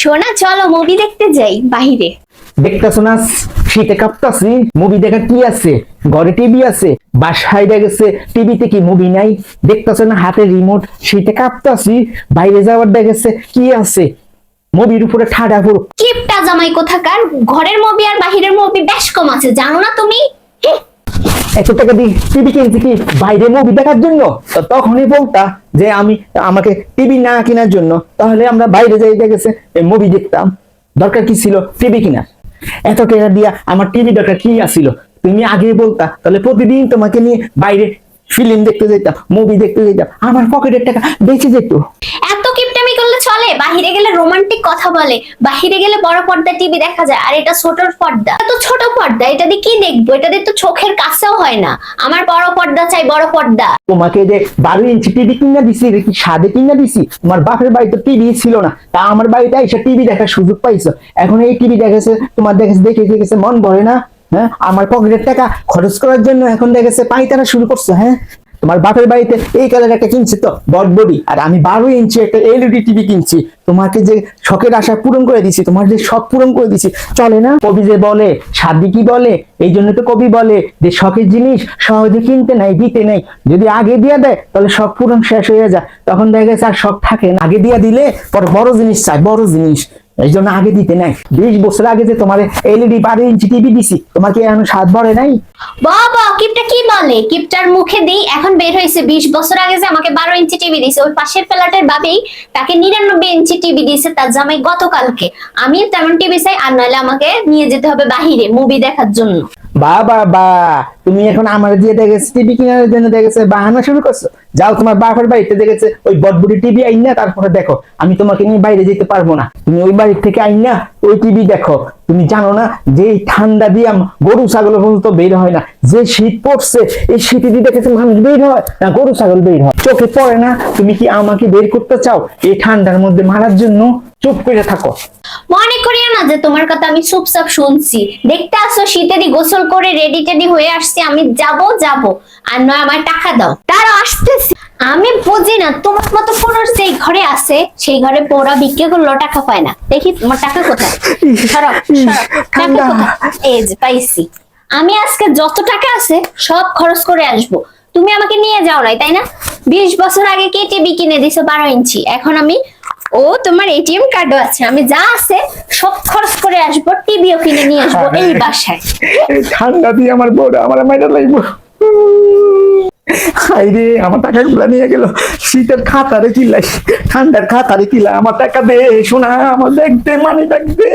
সোনা চলো মুভি দেখতে যাই বাহিরে। দেখতেছো না শীতে কাঁপতাছি মুভি দেখা কি আছে? ঘরে টিভি আছে বাসায় গেছে টিভিতে কি মুভি নাই? দেখতেছো না হাতে রিমোট শীতে কাঁপতাছি বাইরে যাওয়ার দেখেছে কি আছে? মুভির উপরে ঠাডা পুরো কিপটা জামাই কোথাকার? ঘরের মুভি আর বাহিরের মুভি বেশ কম আছে জানো না তুমি? এত টাকা দিয়ে টিভি কিনছি কি? বাইরে মুভি দেখার জন্য? তো তখনই বলতা যে আমি, আমাকে টিভি না কেনার জন্য, তাহলে আমরা বাইরে যাই গেছে মুভি দেখতাম। দরকার কি ছিল? টিভি কিনা এত টাকা দিয়া আমার টিভি দরকার কি আসিল তুমি আগে বলতা, তাহলে প্রতিদিন তোমাকে নিয়ে বাইরে ফিল্ম দেখতে যেতাম মুভি দেখতে যেতাম আমার পকেটের টাকা বেঁচে যেত। এত কিপটামি করলে চলে বাহিরে গেলে রোমান্টিক কথা বলে বাহিরে গেলে বড় পর্দা টিভি দেখা যায় আর এটা ছোট পর্দা। তো ছোট পর্দা এটা দিয়ে কি দেখব? এটা দিয়ে তো চোখের কাছেও হয় না। আমার বড় পর্দা চাই বড় পর্দা। তোমাকে যে বারো ইঞ্চি টিভি কিনা দিছি কি সাদে কিনা দিছি? তোমার বাপের বাড়িতে টিভি ছিল না তা আমার বাড়িতে এসে টিভি দেখার সুযোগ পাইছো। এখন এই টিভি দেখেছে তোমার দেখেছে দেখে দেখেছে মন ভরে না? হ্যাঁ? আমার পকেটের টাকা খরচ করার জন্য এখন দেখেছে পাইতারা শুরু করছ হ্যাঁ? তোমার বাপের বাড়িতে এই কালার একটা কিনছি তো বডবডি আর আমি বারো ইঞ্চি একটা এলইডি টিভি কিনছি। তোমাকে যে শখের আশা পূরণ করে দিছি, তোমার যে শখ পূরণ করে দিছি, চলে না? কবি যে বলে সাদি কি বলে? এই জন্য তো কবি বলে যে শখের জিনিস সহজে কিনতে নাই, দিতে নেই। যদি আগে দিয়ে দেয়, তাহলে শখ পূরণ শেষ হয়ে যায়। তখন দেখা গেছে আর শখ থাকে না। আগে দিয়ে দিলে পর বড় জিনিস চাই, বড় জিনিস। এই জন্য আগে দিতে নাই। বিশ বছর আগে যে তোমার এলইডি বারো ইঞ্চি টিভি দিছি, তোমার কি এখন স্বাদ ভরে নাই? বাবা, কিপটা কি বলে? কিপটার মুখে দেই, এখন বের হয়েছে বিশ বছর আগে যে আমাকে বারো ইঞ্চি টিভি দিছে। ওই পাশের ফ্ল্যাটের বাবেই তাকে নিরানব্বই ইঞ্চি টিভি দিছে তার জামাই গতকালকে। আমি তেমন টিভি চাই, আর নাহলে আমাকে নিয়ে যেতে হবে বাহিরে মুভি দেখার জন্য। বা বা, তুমি এখন আমার দিয়ে টিভি কেনার জন্য দেখেছে বাহানা শুরু করছ। যাও তোমার বাপের বাড়িতে দেখেছে, ওই বটবুটি টিভি আইন না তারপরে দেখো, আমি তোমাকে নিয়ে বাইরে যেতে পারব না। তুমি ওই থেকে আইন না ওই টিভি দেখো। তুমি জানো না যে এই ঠান্ডা দিয়ে গরু, ছাগল পর্যন্ত বের হয় না। যে শীত পড়ছে, এই শীতে দিয়ে দেখেছে মানুষ বের হয়, না গরু, ছাগল বের হয়। চোখে পড়ে না, তুমি কি আমাকে বের করতে চাও? এই ঠান্ডার মধ্যে মারার জন্য চুপ করে থাকো। মনে করিও না যে তোমার কথা আমি চুপচাপ শুনছি। দেখতে আসো শীতেরই গোসল করে রেডি টেডি হয়ে আসছি আমি যাব যাব। আর নয় আমার টাকা দাও। তারা আসতেছি। আমি বুঝি না তোমার মতো পুরুষ যেই ঘরে আছে সেই ঘরে পোড়া বিক্রি করল টাকা পায় না। দেখি তোমার টাকা কোথায়? সরো, সরো। টাকা কোথায়? এই যে পাইছি। আমি আজকে যত টাকা আছে সব খরচ করে আসব। তুমি আমাকে নিয়ে যাও নাই তাই না? বিশ বছর আগে কে টিভি কিনে দিছো বারো ইঞ্চি। এখন আমি ও তোমার এটিএম কার্ডও আছে। আমি যা আছে সব খরচ করে আসব টিভিও কিনে নিয়ে আসব এই বাসায়। ঠান্ডা দিয়ে আমার বউরা আমার মাইটা লাগবো। হাইরে আমার টাকা গুলা নিয়ে গেল। শীতের খাতারে চিল্লাই ঠান্ডার খাতারে কিলা আমার টাকা দে শোনা আমার দেখতে মানে দেখতে